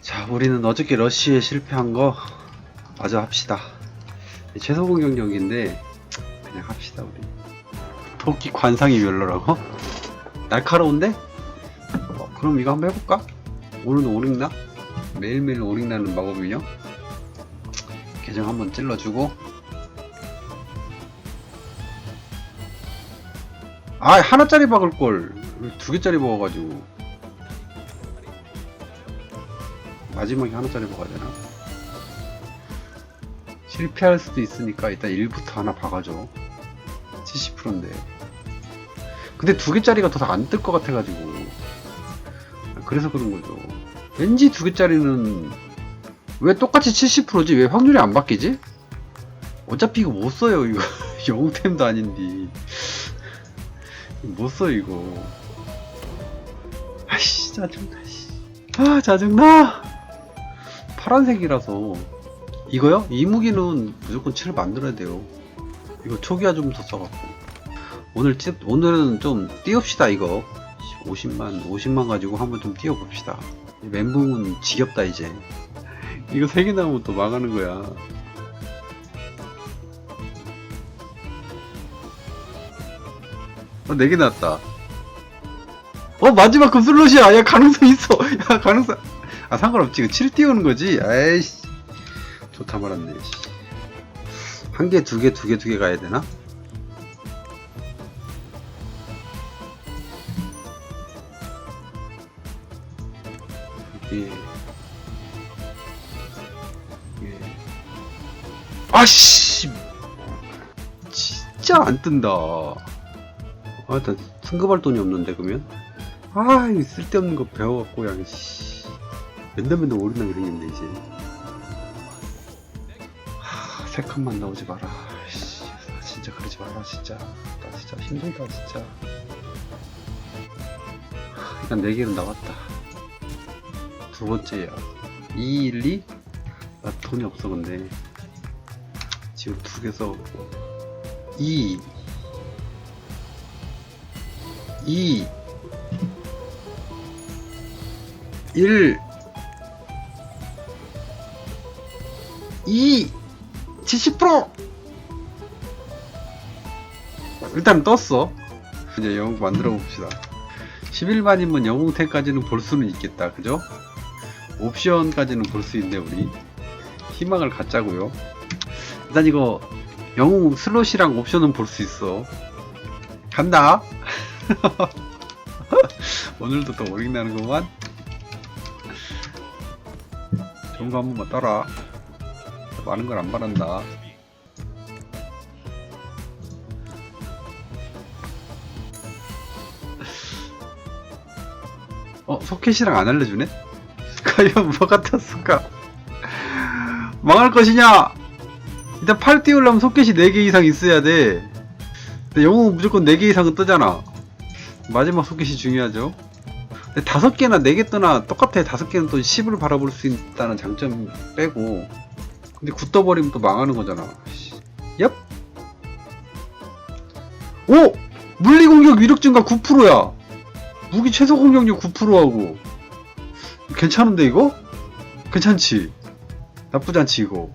자, 우리는 어저께 러쉬에 실패한 거 마저 합시다. 최소 공격력인데 그냥 합시다 우리. 토끼 관상이 별로라고? 날카로운데? 어, 그럼 이거 한번 해볼까? 오늘은 오릭나? 매일매일 오릭나는 마법이요? 계정 한번 찔러주고 아 하나짜리 박을걸 왜두 개짜리 먹어가지고 마지막에 하나짜리 먹어야 되나? 실패할 수도 있으니까 일단 1부터 하나 박아줘 70%인데. 근데 두 개짜리가 더 안 뜰 것 같아가지고. 그래서 그런 거죠. 왠지 두 개짜리는 왜 똑같이 70%지? 왜 확률이 안 바뀌지? 어차피 이거 못 써요. 이거. 영템도 아닌데. 못 써 이거. 아이씨 짜증나 씨. 아 짜증나 파란색이라서. 이거요? 이 무기는 무조건 7을 만들어야 돼요. 이거 초기화 좀 더 써갖고. 오늘 찝, 오늘은 좀 띄웁시다 이거. 50만 50만 가지고 한번 좀 띄워봅시다. 이 멘붕은 지겹다 이제. 이거 3개 나오면 또 망하는 거야. 어, 4개 나왔다. 어 마지막 급슬롯이야. 야 가능성 있어. 야 가능성 아 상관없지. 7 띄우는 거지. 아이씨. 좋다 말았네. 한 개 두 개 두 개 두 개 가야 되나? 아씨! 진짜 안 뜬다. 아, 나 승급할 돈이 없는데 그러면? 아, 이 쓸데없는 거 배워갖고 그냥 씨. 맨날 맨날 오른나게 생겼네 이제. 하, 세 칸만 나오지 마라. 씨, 나 진짜 그러지 마라 진짜. 나 진짜 힘들다 진짜. 하, 일단 네 개는 나왔다. 두 번째야. 2, 1, 2? 나 돈이 없어 근데. 지금 두개 써갖고. 2 2 1 2 70% 일단 떴어. 이제 영웅 만들어 봅시다. 11만이면 영웅템까지는 볼 수는 있겠다. 그죠? 옵션까지는 볼 수 있네 우리 희망을 갖자고요. 일단 이거 영웅 슬롯이랑 옵션은 볼 수 있어. 간다. 오늘도 또 오링 나는구만. 좋은 거 한 번만 떠라 많은 걸 안 바란다 어? 소켓이랑 안 알려주네? 과연 뭐 같았을까? 망할 것이냐? 일단 팔 띄우려면 소켓이 4개 이상 있어야 돼 근데 영웅은 무조건 4개 이상은 뜨잖아 마지막 소켓이 중요하죠 근데 5개나 4개 뜨나 똑같아 5개는 또 10을 바라볼 수 있다는 장점 빼고 근데 굳 떠버리면 또 망하는 거잖아 씨. 얍 오! 물리 공격 위력 증가 9%야 무기 최소 공격력 9%하고 괜찮은데 이거? 괜찮지? 나쁘지 않지 이거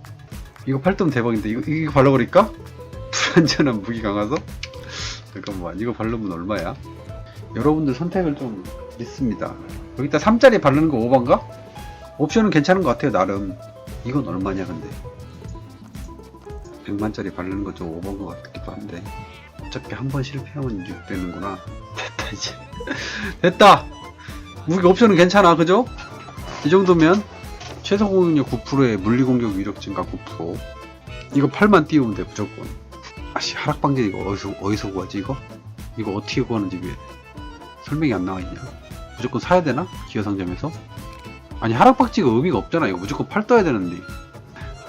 이거 팔뚝 대박인데 이거, 이거 발라버릴까? 불안전한 무기 강화서? 잠깐만 이거 바르면 얼마야? 여러분들 선택을 좀 믿습니다 여기다 3짜리 바르는 거 5반가? 옵션은 괜찮은 것 같아요 나름 이건 얼마냐 근데 100만짜리 바르는 거좀 5반 것 같기도 한데 어차피 한 번 실패하면 6 되는구나 됐다 이제 됐다 무기 옵션은 괜찮아 그죠? 이 정도면 최소 공격력 9%에 물리 공격 위력 증가 9% 이거 8만 띄우면 돼 무조건 아씨 하락방지 이거 어디서 어디서 구하지 이거? 이거 어떻게 구하는지 왜 설명이 안 나와 있냐? 무조건 사야 되나? 기어상점에서? 아니 하락박지가 의미가 없잖아. 이거 무조건 팔 떠야 되는데.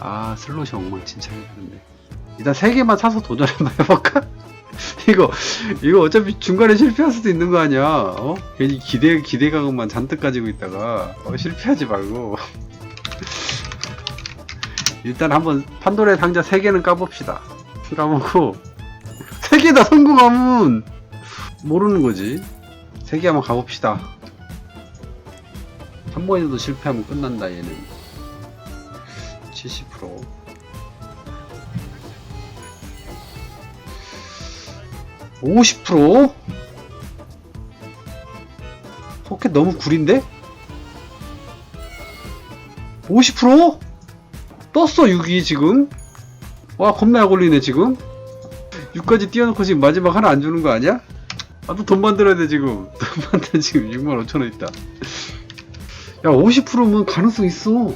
아 슬롯이 엉망진창이 되는데 일단 세 개만 사서 도전 한번 해볼까? 이거 이거 어차피 중간에 실패할 수도 있는 거 아니야. 어? 괜히 기대 기대감만 잔뜩 가지고 있다가 어, 실패하지 말고. 일단 한번 판도라의 상자 3개는 까봅시다. 까보고. 3개 다 성공하면 모르는 거지. 3개 한번 가봅시다 한 번이라도 실패하면 끝난다 얘는 70% 50%? 소켓 너무 구린데? 50%? 떴어 6이 지금 와 겁나 약 올리네 지금 6까지 띄워놓고 지금 마지막 하나 안 주는 거 아니야? 아 또 돈 만들어야 돼 지금 돈 만들 지금 6만 5천원 있다 야 50%면 가능성 있어.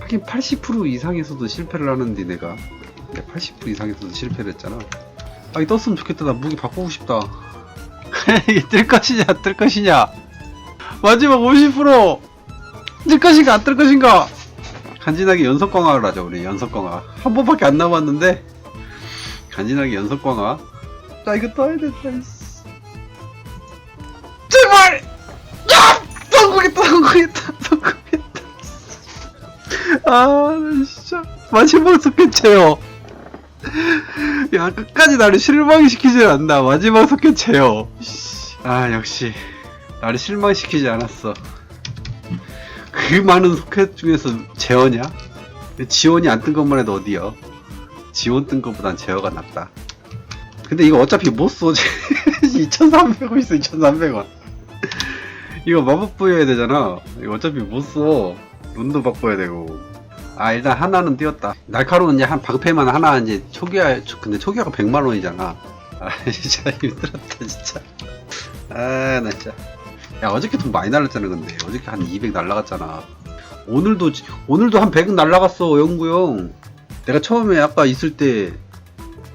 하긴 80% 이상에서도 실패를 하는데 내가. 80% 이상에서도 실패를 했잖아. 아 이거 떴으면 좋겠다. 나 무기 바꾸고 싶다. 이게 뜰 것이냐 뜰 것이냐. 마지막 50%! 뜰 것인가 안 뜰 것인가. 간지나게 연속 강화를 하자 우리. 연속 강화. 한 번밖에 안 남았는데. 간지나게 연속 강화. 나 이거 떠야 된다 아 진짜 마지막 속켓 채요 야 끝까지 나를 실망시키질 않나 마지막 속켓 채요 아 역시 나를 실망시키지 않았어 그 많은 소켓 중에서 제어냐? 지원이 안 뜬 것만 해도 어디야? 지원 뜬 것보단 제어가 낫다. 근데 이거 어차피 못 써. 2,300원 있어, 2,300원. 이거 마법 부여해야 되잖아. 이거 어차피 못 써. 룬도 바꿔야 되고. 아, 일단 하나는 띄었다. 날카로운 이제 한 방패만 하나 이제 초기화, 초- 근데 초기화가 100만 원이잖아. 아, 진짜 힘들었다, 진짜. 아, 나 진짜. 야 어저께 돈 많이 날랐잖아 근데 어저께 한 200 날라갔잖아 오늘도 지- 오늘도 한 100은 날라갔어 영구 형 내가 처음에 아까 있을 때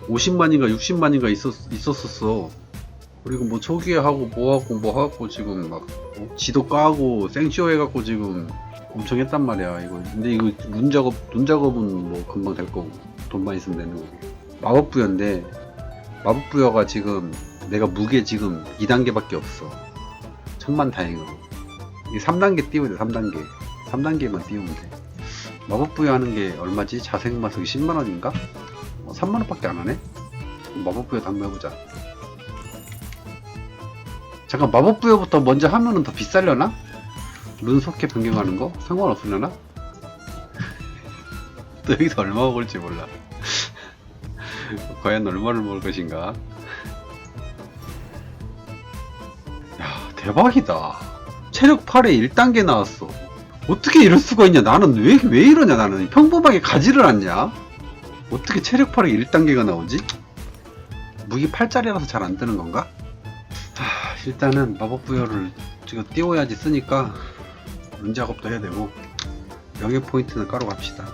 50만인가 60만인가 있었, 있었었어 그리고 뭐 초기화하고 뭐하고 뭐하고 지금 막 어? 지도 까고 생쇼 해갖고 지금 엄청 했단 말이야 이거 근데 이거 눈 작업 눈 작업은 뭐 금방 될 거고 돈만 있으면 되는 거고 마법 부여인데 마법 부여가 지금 내가 무게 지금 2단계밖에 없어 천만 다행으로 이 3단계 띄워야 돼 3단계 3단계만 띄우면 돼 마법 부여하는 게 얼마지? 자색 마석이 10만원인가? 어, 3만원밖에 안 하네? 마법 부여 한번 해보자 잠깐 마법 부여부터 먼저 하면은 더 비싸려나? 룬 속해 변경하는 거? 상관없으려나? 또 여기서 얼마 먹을지 몰라. 과연 얼마를 먹을 것인가? 야 대박이다. 체력 8에 1단계 나왔어. 어떻게 이럴 수가 있냐? 나는 왜, 왜 이러냐 나는. 평범하게 가지를 않냐? 어떻게 체력 8에 1단계가 나오지? 무기 8짜리라서 잘 안 뜨는 건가? 하, 일단은 마법 부여를 지금 띄워야지 쓰니까 룬 작업도 해야 되고 명예 포인트는 까러 갑시다